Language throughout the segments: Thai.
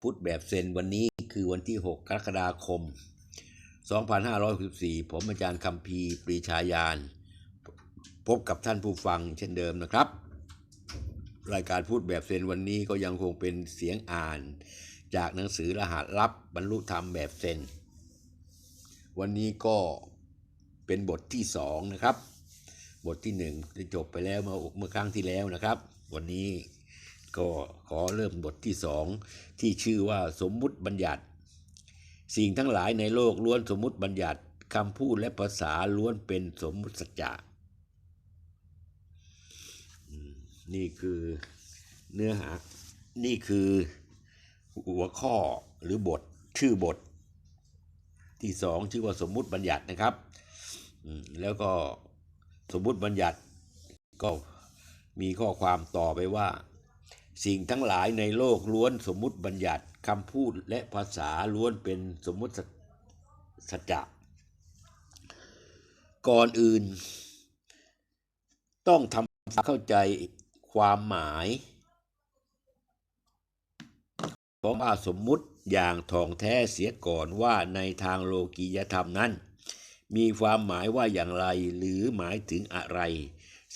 พุทธแบบเซนวันนี้คือวันที่ 6 กรกฎาคม 2564 ผมอาจารย์คำพีปรีชาญาณพบกับท่านผู้ฟังเช่นเดิมนะครับ รายการพูดแบบเซนวันนี้ก็ยังคงเป็นเสียงอ่าน จากหนังสือรหัสลับบรรลุธรรมแบบเซน วันนี้ก็เป็นบทที่สองนะครับ บทที่หนึ่งได้จบไปแล้วเมื่อเมื่อครั้งที่แล้วนะครับ วันนี้ ก็ขอเริ่มบทที่สองที่ชื่อว่าสมมุติบัญญัติ สิ่งทั้งหลายในโลกล้วนสมมุติบัญญัติคำพูดและภาษาล้วนเป็นสมมุติสัจจะนี่คือเนื้อหา นี่คือหัวข้อหรือบทชื่อบท ที่สองชื่อว่าสมมุติบัญญัตินะครับ แล้วก็สมมุติบัญญัติก็มีข้อความต่อไปว่า สิ่งทั้งหลายในโลกล้วนสมมุติบัญญัติคำพูดและภาษาล้วนเป็นสมมุติสัจสัจจะก่อนอื่น ต้องทำความเข้าใจความหมาย ของว่าสมมุติอย่างท่องแท้เสียก่อนว่าในทางโลกียธรรมนั้น มีความหมายว่าอย่างไรหรือหมายถึงอะไร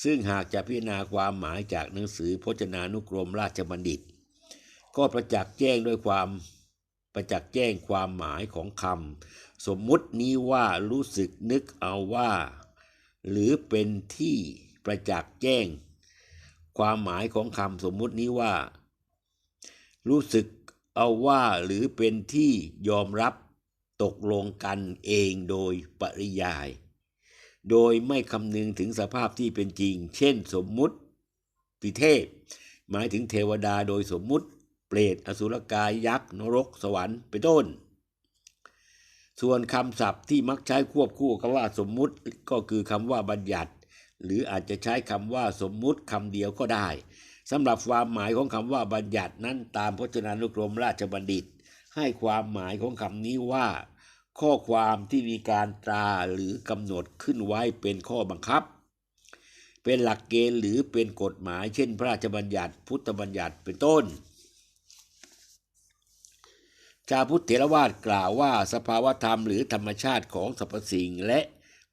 ซึ่งหากจะพิจารณาความหมายจากหนังสือพจนานุกรมราชบัณฑิต ก็ประจักษ์แจ้งด้วยความประจักษ์แจ้งความหมายของคำสมมุตินี้ว่ารู้สึกนึกเอาว่า หรือเป็นที่ประจักษ์แจ้ง ความหมายของคำสมมุตินี้ว่า รู้สึกเอาว่าหรือเป็นที่ยอมรับตกลงกันเองโดยปริยาย โดยไม่คำนึงถึงสภาพที่เป็นจริง เช่นสมมุติปิเทพ หมายถึงเทวดาโดยสมมุติ เปรตอสุรกายยักษ์นรก สวรรค์เป็นต้น ส่วนคำศัพท์ที่มักใช้ควบคู่กับว่าสมมุติก็คือคำว่าบัญญัติ หรืออาจจะใช้คำว่าสมมุติคำเดียวก็ได้สำหรับความหมายของคำว่าบัญญัตินั้นตามพจนานุกรมราชบัณฑิต ให้ความหมายของคำนี้ว่า ข้อความที่มีการตราหรือกำหนดขึ้นไว้เป็นข้อบังคับ เป็นหลักเกณฑ์หรือเป็นกฎหมาย เช่น พระราชบัญญัติพุทธบัญญัติเป็นต้น ชาพุทธเถรวาทกล่าวว่าสภาวธรรมหรือธรรมชาติของสรรพสิ่งและ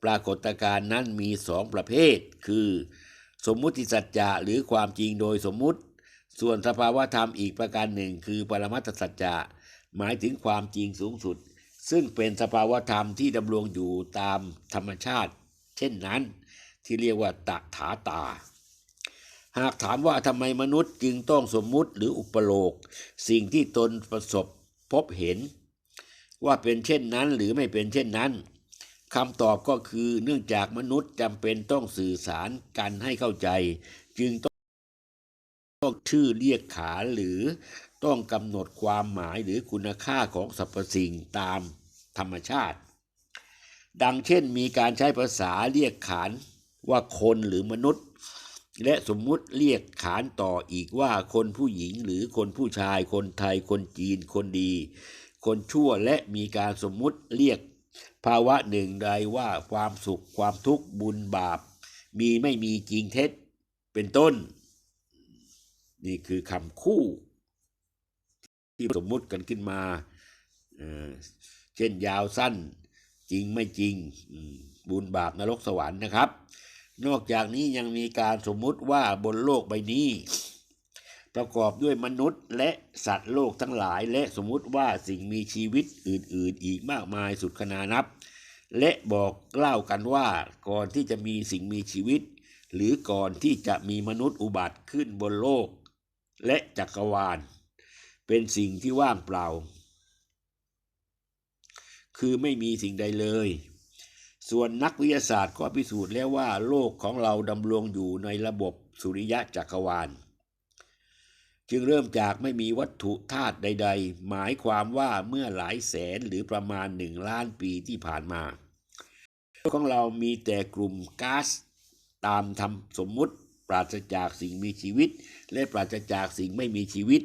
ปรากฏการณ์นั้นมีสองประเภท คือ สมมุติสัจจะหรือความจริงโดยสมมุติ ส่วนสภาวธรรมอีกประการหนึ่ง คือปรมัตถสัจจะหมายถึงความจริงสูงสุด ซึ่งเป็นสภาวธรรมที่ดำรงอยู่ตามธรรมชาติ เช่นนั้นที่เรียกว่าตถาตา หากถามว่าทำไมมนุษย์จึงต้องสมมุติหรืออุปโลก สิ่งที่ตนประสบพบเห็น ว่าเป็นเช่นนั้นหรือไม่เป็นเช่นนั้นคำตอบก็คือเนื่องจากมนุษย์จำเป็นต้องสื่อสารกันให้เข้าใจ จึงต้องต้องชื่อเรียกขานหรือ ต้องกำหนดความหมายหรือคุณค่าของสรรพสิ่งตามธรรมชาติ ดังเช่นมีการใช้ภาษาเรียกขานว่าคนหรือมนุษย์ และสมมุติเรียกขานต่ออีกว่าคนผู้หญิงหรือคนผู้ชาย คนไทย คนจีน คนดี คนชั่วและมีการสมมุติเรียกภาวะหนึ่งใดว่าความสุขความทุกข์บุญบาป มีไม่มีจริงเท็จเป็นต้น นี่คือคำคู่ ที่สมมุติกันขึ้นมาเเช่นยาวสั้นจริงไม่จริงบุญบาปนรกสวรรค์นะครับ นอกจากนี้ยังมีการสมมุติว่าบนโลกใบนี้ ประกอบด้วยมนุษย์และสัตว์โลกทั้งหลาย และสมมุติว่าสิ่งมีชีวิตอื่น ๆ อีกมากมายสุดขนานับ และบอกเล่ากันว่าก่อนที่จะมีสิ่งมีชีวิต หรือก่อนที่จะมีมนุษย์อุบัติขึ้นบนโลก และจักรวาล เป็นสิ่งที่ว่างเปล่า คือไม่มีสิ่งใดเลย ส่วนนักวิทยาศาสตร์ก็พิสูจน์แล้วว่าโลกของเราดำรงอยู่ในระบบสุริยะจักรวาล จึงเริ่มจากไม่มีวัตถุธาตุใด ๆ หมายความว่าเมื่อหลายแสนหรือประมาณหนึ่งล้านปีที่ผ่านมาโลกของเรามีแต่กลุ่มก๊าซตามธรรมสมมุติ ปราศจากสิ่งมีชีวิต และปราศจากสิ่งไม่มีชีวิต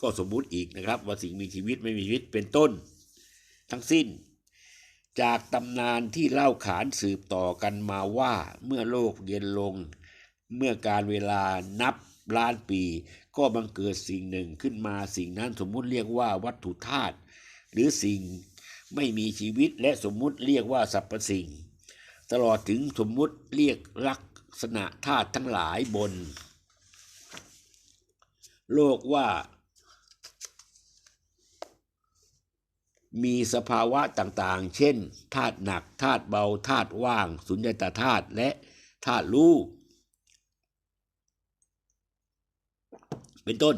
ก็สมมุติอีกนะครับ ว่าสิ่งมีชีวิตไม่มีชีวิตเป็นต้น ทั้งสิ้น จากตำนานที่เล่าขานสืบต่อกันมาว่าเมื่อโลกเย็นลง เมื่อการเวลานับล้านปี ก็บังเกิดสิ่งหนึ่งขึ้นมาสิ่งนั้นสมมุติเรียกว่าวัตถุธาตุหรือสิ่งไม่มีชีวิตและสมมุติเรียกว่าสรรพสิ่ง ตลอดถึงสมมุติเรียกลักษณะธาตุทั้งหลายบน โลกว่า มีสภาวะต่างๆ เช่นธาตุหนักธาตุเบาธาตุว่าง สุญญตาธาตุและธาตุรู้เป็นต้น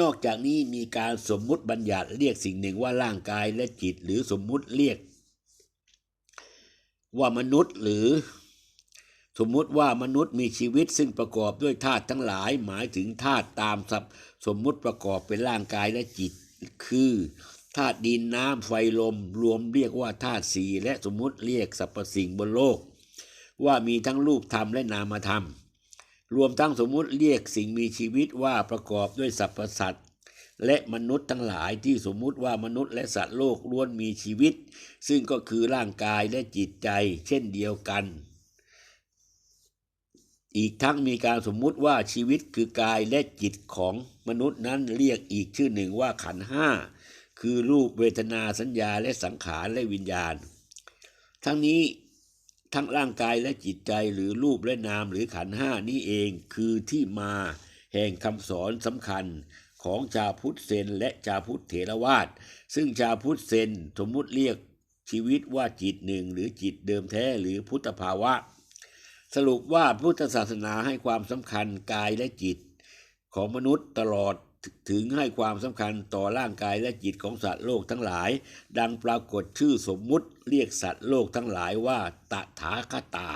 นอกจากนี้มีการสมมุติบัญญัติเรียกสิ่งหนึ่งว่าร่างกายและจิต หรือสมมุติเรียก ว่ามนุษย์หรือ สมมุติว่ามนุษย์มีชีวิตซึ่งประกอบด้วยธาตุทั้งหลายหมายถึงธาตุตามสับสมมุติประกอบเป็นร่างกายและจิตคือ ธาตุดินน้ำไฟลม รวมเรียกว่าธาตุสี่และสมมุติเรียกสรรพสิ่งบนโลก ว่ามีทั้งรูปธรรมและนามธรรม รวมทั้งสมมุติเรียกสิ่งมีชีวิตว่าประกอบด้วยสรรพสัตว์และมนุษย์ทั้งหลายที่สมมุติว่ามนุษย์และสัตว์โลกล้วนมีชีวิต ซึ่งก็คือร่างกายและจิตใจเช่นเดียวกัน อีกทั้งมีการสมมุติว่าชีวิตคือกายและจิตของมนุษย์นั้นเรียกอีกชื่อหนึ่งว่าขันห้า คือรูปเวทนาสัญญาและสังขารและวิญญาณ ทั้งนี้ทั้งร่างกายและจิตใจหรือรูปและนามหรือขันห้านี้เองคือที่มาแห่งคำสอนสำคัญของชาพุทธเซนและชาพุทธเถรวาทซึ่งชาพุทธเซนสมมุติเรียกชีวิตว่าจิตหนึ่งหรือจิตเดิมแท้หรือพุทธภาวะ สรุปว่าพุทธศาสนาให้ความสำคัญกายและจิตของมนุษย์ตลอด ถึงให้ความสำคัญต่อร่างกายและจิตของสัตว์โลกทั้งหลาย ดังปรากฏชื่อสมมุติเรียกสัตว์โลกทั้งหลายว่าตถาคตา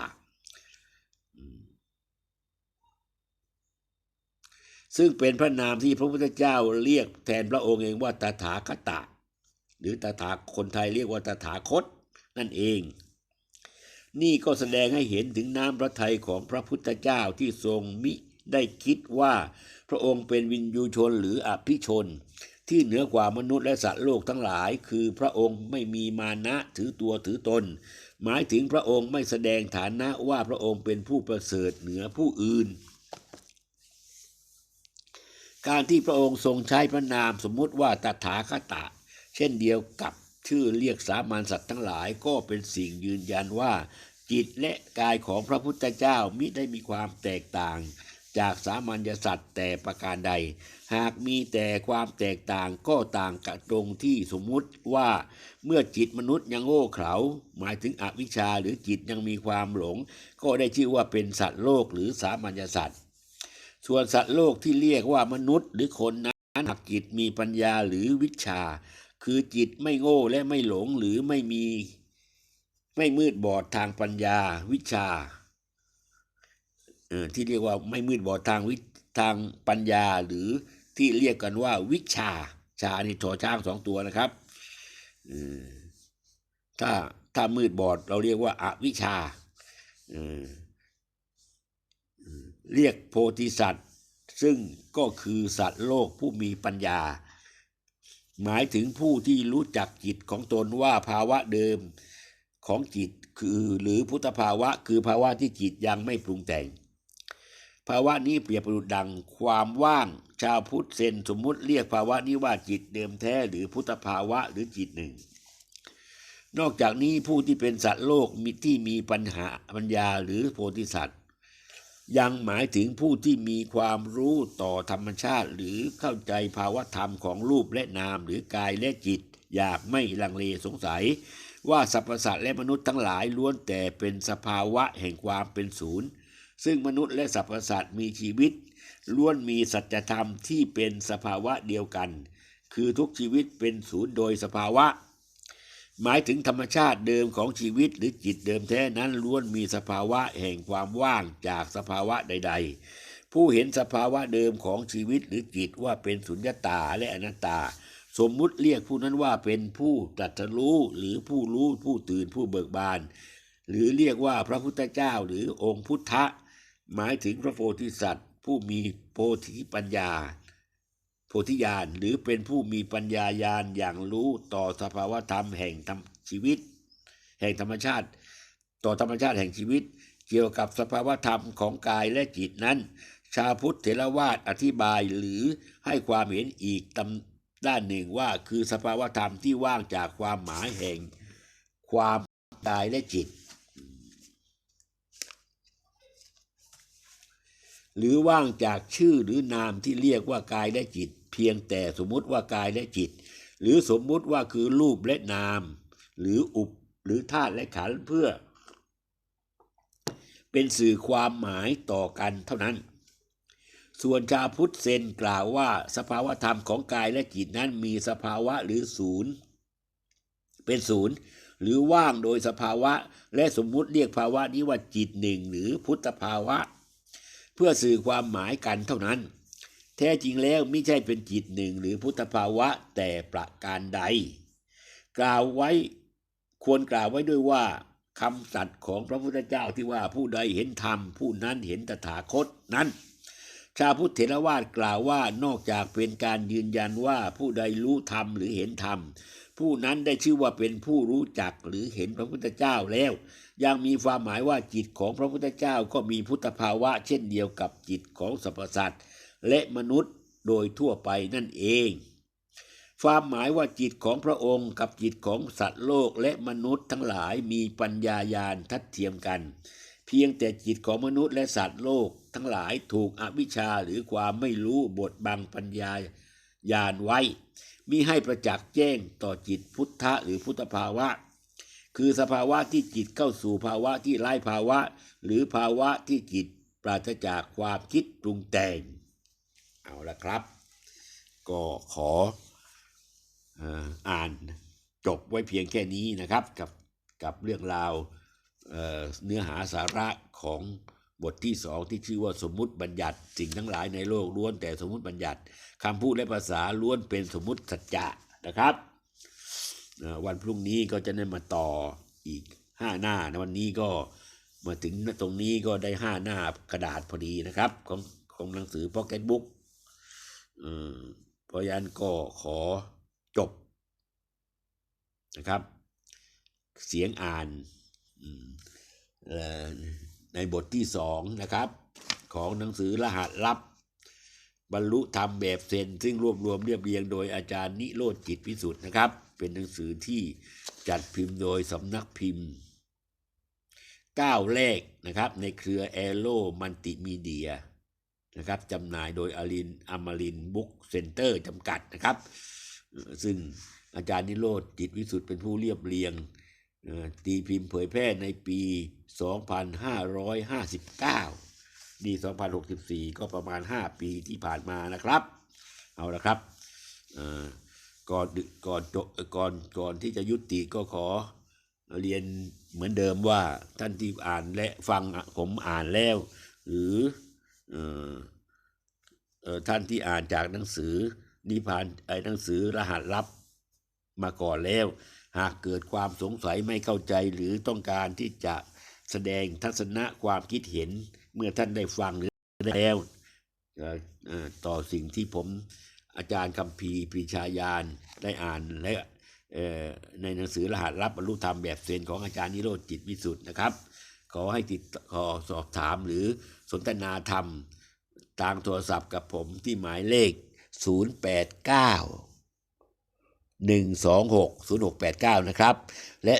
ซึ่งเป็นพระนามที่พระพุทธเจ้าเรียกแทนพระองค์เองว่าตถาคตะหรือตถาคนไทยเรียกว่าตถาคตนั่นเอง นี่ก็แสดงให้เห็นถึงน้ำพระทัยของพระพุทธเจ้าที่ทรงมิได้คิดว่า พระองค์เป็นวินยูชนหรืออภิชน ที่เหนือกว่ามนุษย์และสัตว์โลกทั้งหลาย คือพระองค์ไม่มีมานะถือตัวถือตน หมายถึงพระองค์ไม่แสดงฐานะว่าพระองค์เป็นผู้ประเสริฐเหนือผู้อื่น การที่พระองค์ทรงใช้พระนามสมมุติว่าตถาคตะ เช่นเดียวกับชื่อเรียกสามัญสัตว์ทั้งหลายก็เป็นสิ่งยืนยันว่าจิตและกายของพระพุทธเจ้ามิได้มีความแตกต่าง จากสามัญสัตว์แต่ประการใด หากมีแต่ความแตกต่างก็ต่างกับตรงที่สมมุติว่าเมื่อจิตมนุษย์ยังโง่เขลาหมายถึงอวิชชาหรือจิตยังมีความหลง ก็ได้ชื่อว่าเป็นสัตว์โลกหรือสามัญสัตว์ส่วนสัตว์โลกที่เรียกว่ามนุษย์หรือคนนั้นหากจิตมีปัญญาหรือวิชา คือจิตไม่โง่และไม่หลงหรือไม่มี ไม่มืดบอดทางปัญญาวิชา ที่เรียกว่าไม่มืดบอดทางวิทางปัญญาหรือที่เรียกกันว่าวิชาชานี่ถอช้างสองตัวนะครับเออถ้าถ้ามืดบอดเราเรียกว่าอาวิชาเออเรียกโพธิสัตว์ ซึ่งก็คือสัตว์โลกผู้มีปัญญา หมายถึงผู้ที่รู้จักจิตของตนว่าภาวะเดิมของจิตคือหรือพุทธภาวะคือภาวะที่จิตยังไม่ปรุงแต่ง ภาวะนี้เปรียบประดุจดังความว่าง ชาวพุทธเซนสมมุติเรียกภาวะนี้ว่าจิตเดิมแท้หรือพุทธภาวะหรือจิตหนึ่ง นอกจากนี้ผู้ที่เป็นสัตว์โลกมีที่มีปัญหาปัญญาหรือโพธิสัตว์ ยังหมายถึงผู้ที่มีความรู้ต่อธรรมชาติ หรือเข้าใจภาวะธรรมของรูปและนามหรือกายและจิต อยากไม่ลังเลสงสัย ว่าสรรพสัตว์และมนุษย์ทั้งหลายล้วนแต่เป็นสภาวะแห่งความเป็นศูนย์ ซึ่งมนุษย์และสรรพสัตว์มีชีวิต ล้วนมีสัจธรรมที่เป็นสภาวะเดียวกัน คือทุกชีวิตเป็นศูนย์โดยสภาวะ หมายถึงธรรมชาติเดิมของชีวิตหรือจิตเดิมแท้นั้นล้วนมีสภาวะแห่งความว่างจากสภาวะใด ๆ ผู้เห็นสภาวะเดิมของชีวิตหรือจิตว่าเป็นสุญญตาและอนัตตาสมมุติเรียกผู้นั้นว่าเป็นผู้ตรัสรู้หรือผู้รู้ผู้ตื่นผู้เบิกบาน หรือเรียกว่าพระพุทธเจ้าหรือองค์พุทธะ หมายถึงพระโพธิสัตว์ ผู้มีโพธิปัญญา โพธิญาณหรือเป็นผู้มีปัญญาญาณอย่างรู้ต่อสภาวธรรมแห่งธรรมชีวิต แห่งธรรมชาติ ต่อธรรมชาติแห่งชีวิต เกี่ยวกับสภาวธรรมของกายและจิตนั้น ชาพุทธเถรวาทอธิบายหรือให้ความเห็นอีกตำด้านหนึ่งว่าคือสภาวธรรมที่ว่างจากความหมายแห่งความกายและจิต หรือว่างจากชื่อหรือนามที่เรียกว่ากายและจิต เพียงแต่สมมุติว่ากายและจิต หรือสมมุติว่าคือรูปและนาม หรืออุปหรือธาตุและขันเพื่อ เป็นสื่อความหมายต่อกันเท่านั้น ส่วนชาพุทธเซนกล่าวว่าสภาวะธรรมของกายและจิตนั้นมีสภาวะหรือศูนย์เป็นศูนย์หรือว่างโดยสภาวะ และสมมุติเรียกภาวะนี้ว่าจิตหนึ่งหรือพุทธภาวะ เพื่อสื่อความหมายกันเท่านั้น แท้จริงแล้วไม่ใช่เป็นจิตหนึ่งหรือพุทธภาวะแต่ประการใด กล่าวไว้ควรกล่าวไว้ด้วยว่าคำสัตย์ของพระพุทธเจ้าที่ว่าผู้ใดเห็นธรรม ผู้นั้นเห็นตถาคตนั้น ชาวพุทธเถรวาทกล่าวว่านอกจากเป็นการยืนยันว่าผู้ใดรู้ธรรมหรือเห็นธรรม ผู้นั้นได้ชื่อว่าเป็นผู้รู้จักหรือเห็นพระพุทธเจ้าแล้ว ยังมีความหมายว่าจิตของพระพุทธเจ้าก็มีพุทธภาวะ เช่นเดียวกับจิตของสรรพสัตว์และมนุษย์โดยทั่วไปนั่นเอง ความหมายว่าจิตของพระองค์กับจิตของสัตว์โลกและมนุษย์ทั้งหลายมีปัญญาญาณทัดเทียมกัน เพียงแต่จิตของมนุษย์และสัตว์โลกทั้งหลายถูกอวิชชาหรือความไม่รู้บดบังปัญญาญาณไว้ มิให้ประจักษ์แจ้งต่อจิตพุทธะหรือพุทธภาวะ คือสภาวะที่จิตเข้าสู่ภาวะที่ไร้ภาวะ หรือภาวะที่จิตปราศจากความคิดปรุงแต่ง เอาละครับ ก็ขออ่านจบไว้เพียงแค่นี้นะครับ กับกับเรื่องราวเนื้อหาสาระของ บทที่สองที่ชื่อว่าสมมุติบัญญัติสิ่งทั้งหลายในโลกล้วนแต่สมมุติบัญญัติคำพูดและภาษาล้วนเป็นสมมุติสัจจะนะครับ วันพรุ่งนี้ก็จะได้มาต่ออีกห้าหน้านะวันนี้ก็มาถึงตรงนี้ก็ได้ห้าหน้ากระดาษพอดีนะครับ ของของหนังสือ Pocket Book เอ่อเพราะฉะนั้นก็ขอจบนะครับ เสียงอ่านอืมเอ่อ ในบทที่สองนะครับ ของหนังสือรหัสลับบรรลุธรรมแบบเซนซึ่งรวบรวมเรียบเรียงโดยอาจารย์นิโรธจิตพิสุทธ์นะครับ เป็นหนังสือที่จัดพิมพ์โดยสำนักพิมพ์ก้าวแรกนะครับในเครือแอโ o มัลติมีเดียนะครับจำหน่ายโดยอลินอมรินบุ๊กเซ็นเตอร์จำกัดนะครับ ซึ่งอาจารย์นิโรธจิตวิสุทธ์เป็นผู้เรียบเรียง ตีพิมพ์เผยแพร่ในปี 2559 นี่ 2064 ก็ประมาณ 5 ปีที่ผ่านมานะครับ เอาละครับก่อนก่อนก่อนก่อนที่จะยุติก็ขอเรียนเหมือนเดิมว่าท่านที่อ่านและฟังผมอ่านแล้ว หรือออท่านที่อ่านจากหนังสือนิพานไอ้หนังสือรหัสลับมาก่อนแล้ว หากเกิดความสงสัยไม่เข้าใจหรือต้องการที่จะแสดงทัศนะความคิดเห็นเมื่อท่านได้ฟังหรือได้แล้วต่อสิ่งที่ผมอาจารย์คำพีปรีชาญาณได้อ่านและในหนังสือรหัสลับบรรลุธรรมแบบเซนของอาจารย์นิโรธจิตวิสุทธ์นะครับ ขอให้ติดขอสอบถามหรือสนทนาธรรม ทางโทรศัพท์กับผมที่หมายเลข 089 126 0689 นะครับ และ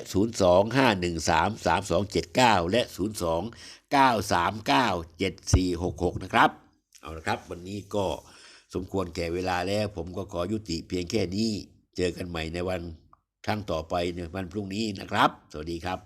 02513 3279 และ 02 939 7466 นะครับ เอาละครับ วันนี้ก็สมควรแก่เวลาแล้ว ผมก็ขอยุติเพียงแค่นี้ เจอกันใหม่ในวันครั้งต่อไปในวันพรุ่งนี้นะครับ สวัสดีครับ